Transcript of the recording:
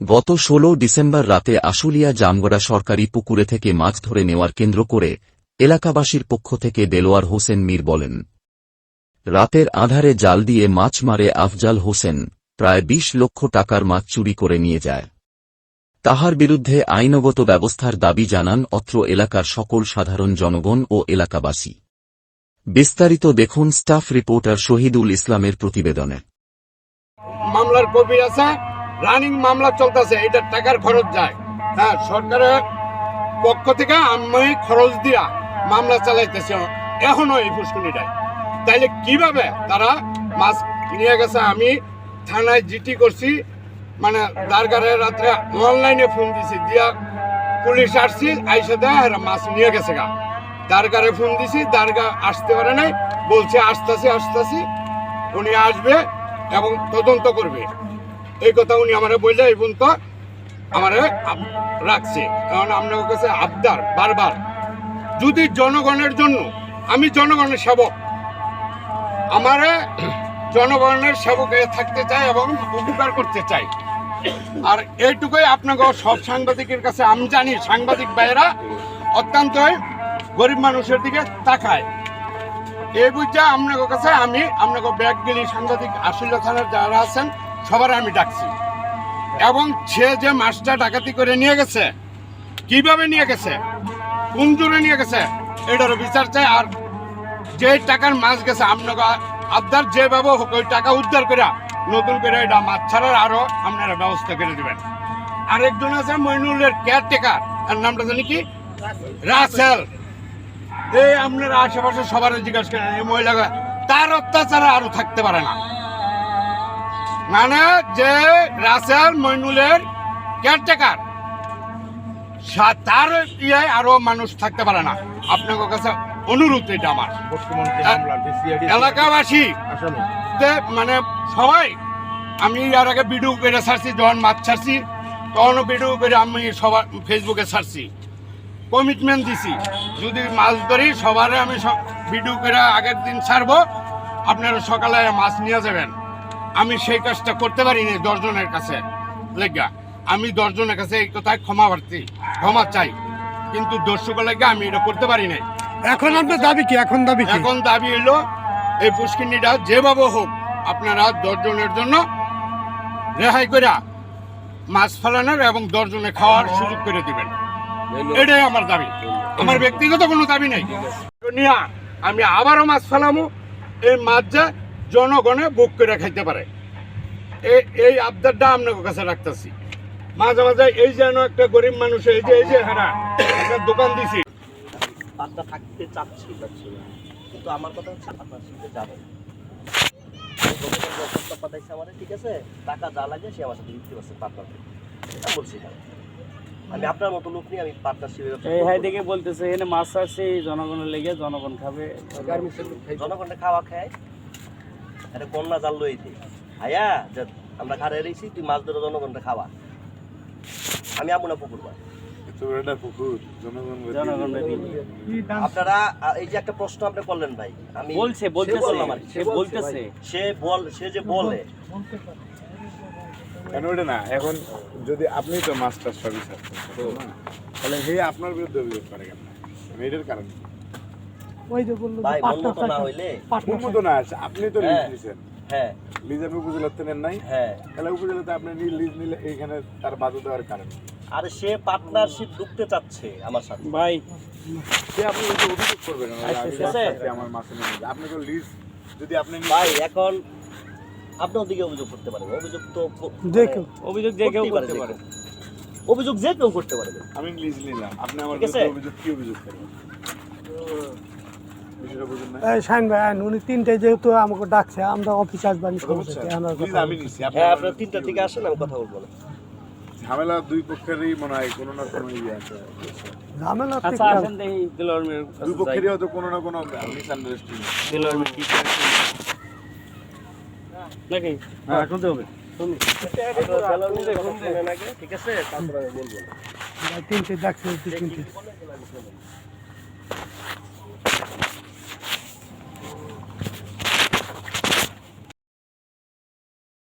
গত ১৬ ডিসেম্বর রাতে আশুলিয়া জামগড়া সরকারি পুকুরে থেকে মাছ ধরে নেওয়ার কেন্দ্র করে এলাকাবাসীর পক্ষ থেকে দেলোয়ার হোসেন মীর বলেন, রাতের আধারে জাল দিয়ে মাছ মারে আফজাল হোসেন, প্রায় ২০ লক্ষ টাকার মাছ চুরি করে নিয়ে যায়। তাহার বিরুদ্ধে আইনগত ব্যবস্থার দাবি জানান অত্র এলাকার সকল সাধারণ জনগণ ও এলাকাবাসী। বিস্তারিত দেখুন স্টাফ রিপোর্টার শহীদুল ইসলামের প্রতিবেদনে। মামলার কপি আছে রানিং মামলা চলতেছে, এটা টাকার খরচ যায়। হ্যাঁ সরকারের পক্ষ থেকে আমি খরচ দিয়া মামলা চালাইতেছি, এখনও এই ফুসকুনিটায় তাইলে কীভাবে তারা মাছ নিয়ে গেছে? আমি থানায় জিটি করছি মানে দারগারে রাত্রে অনলাইনে ফোন দিছি, দিয়া পুলিশ আসছি, আইসা দেয় মাছ নিয়ে গেছে গা। দারগারে ফোন দিছি, দারগা আসতে পারে নাই, বলছে, আসতেছি আসতেছি, উনি আসবে এবং তদন্ত করবে। এই কথা উনি আমার বললে এই পর্যন্ত আমারে রাখছে। কারণ আপনার কাছে আবদার বারবার। যদি জনগণের জন্য, আমি জনগণের সেবক। আমার জনগণের সেবক থাকতে চাই এবং উপকার করতে চাই। আর এইটুকুই আপনাকে সব সাংবাদিকের কাছে আমি জানি, সাংবাদিক ভাইয়েরা অত্যন্তই গরিব মানুষের দিকে তাকায়। এই বুঝা আপনাদের কাছে আমি, আপনাকে ব্যাগ গেলি সাংবাদিক আশুল্লা থানার যারা আছেন সবার আমি ডাকছি। এবং সে যে মাছটা ডাকাতি করে নিয়ে গেছে, কীভাবে নিয়ে গেছে, কোন জোরে নিয়ে গেছে, এটারও বিচার চাই। আর যে টাকার মাছ গেছে, আপনাকে আবদার যেভাবে হোক, ওই টাকা উদ্ধার করে নতুন করে এটা মাছ ছাড়ার আরও আপনারা ব্যবস্থা করে দেবেন। আরেকজন আছে মইনুলের কেয়ারটেকার আর নামটা জানি কি? রাসেল। এই আপনার আশেপাশে সবার জিজ্ঞাসা করেন, এই মহিলা তার অত্যাচার আরও থাকতে পারে না। মানে যে রাসেল মইনুলের কেয়ারটেকার। তার ইয়ে আরও মানুষ থাকতে পারে না। আপনার কাছে অনুরোধ এটা আমার। এলাকাবাসী তে মানে সবাই আমি আর আগে ভিডিও করে ছাড়ছি যখন মাছ ছাড়ছি তখন ভিডিও করে আমি সবার ফেসবুকে ছাড়ছি। কমিটমেন্ট দিছি। যদি মাছ ধরি সবারে আমি ভিডিও করে আগের দিন ছাড়বো। আপনারা সকালে মাছ নিয়ে যাবেন। আমি সেই কাজটা করতে পারি পারিনি দশজনের কাছে। লেগা আমি দশজনের কাছে এই কথায় ক্ষমা প্রার্থী ক্ষমা চাই। কিন্তু দর্শকের লেগে আমি এটা করতে পারি নাই। এখন আপনার দাবি কি? এখন দাবি এখন দাবি এলো এই পুষ্কিনিটা যেভাবে হোক আপনারা দশজনের জন্য রেহাই করে মাছ ফেলানোর এবং দশজনে খাওয়ার সুযোগ করে দিবেন। এটাই আমার দাবি। আমার ব্যক্তিগত কোনো দাবি নেই। আমি আবারও মাছ ফেলামো এই মাছ যে জনগণে বুক করে খাইতে পারে। এই এই আবদারটা আপনার কাছে রাখতেছি। মাঝে মাঝে এই যেন একটা গরিব মানুষ এই যে এই যে হারা একটা দোকান দিছি। পাত্তা থাকতে চাচ্ছি। কিন্তু আমার কথা হচ্ছে পার্টনারশিপে যাবে ঠিক আছে? টাকা যা লাগে সে আমার সাথে দিতে পারছে পার্টনারশিপ এটা বলছি না। আমি আপনার মতো লোক নিয়ে আমি পার্টনারশিপে এই হাই দেখে বলতেছে এখানে মাছ জনগণের লেগে জনগণ খাবে। জনগণটা খাওয়া খায়। একটা কন্যা জাল লই দিই হায়া যে আমরা ঘাড়ে রয়েছি তুই মাছ ধরে জনগণটা খাওয়া। আমি আমু না পুকুর। জনগণের আপনারা এই যে একটা প্রশ্ন আপনি করলেন ভাই আমি বলছে সে বলতেছে বললাম আর সে বলতেছে। সে বল সে যে বলে। কেন ওটা না এখন যদি আপনি তো মাস্টার সবই ছাড়ছেন তাহলে হে আপনার বিরুদ্ধে অভিযোগ করে কেন? এটার কারণ? ওই যে বলল ভাই মন না হইলে? না আছে আপনি তো লিজ হ্যাঁ। নিছেন। হ্যাঁ। লিজ আপনি উপজেলাতে নেন নাই। হ্যাঁ। তাহলে উপজেলাতে আপনি লিজ নিলে এখানে তার বাধা দেওয়ার কারণ আর সে পার্টনারশিপ ঢুকতে চাচ্ছে আমার সাথে। ভাই। সে আপনি অভিযোগ করবেন আচ্ছা, আমার মাছের নিয়ে আপনি তো লিজ যদি আপনি ভাই এখন আপনি ওদিকে অভিযোগ করতে পারেন। অভিযোগ তো যে মানে কেউ। অভিযোগ যে কেউ করতে পারে। অভিযোগ যে কেউ করতে পারে। আমি লিজ নিলাম। আপনি আমার অভিযোগ কি অভিযোগ করবেন বিষয়টা বুঝুন না এই শাইন ভাই আইন, উনি তিনটে যেহেতু আমাকে ডাকছে আমরা অফিসে আসবানি আমি নিছি হ্যাঁ আপনার তিনটার দিকে আসেন আমি কথা বলব না। ঝামেলা দুই পক্ষেরই মনে হয় কোনো না কোনো ইয়ে আছে। ঝামেলা ঠিক আচ্ছা না। আসেন দেখি দিলর মেয়ের দুই পক্ষেরই হয়তো কোনো না কোনো মিসআন্ডারস্ট্যান্ডিং মেয়ের কি নাকি হ্যাঁ শুনতে হবে। ঠিক আছে তারপরে বলব তিনটে। ডাকছে তিনটে।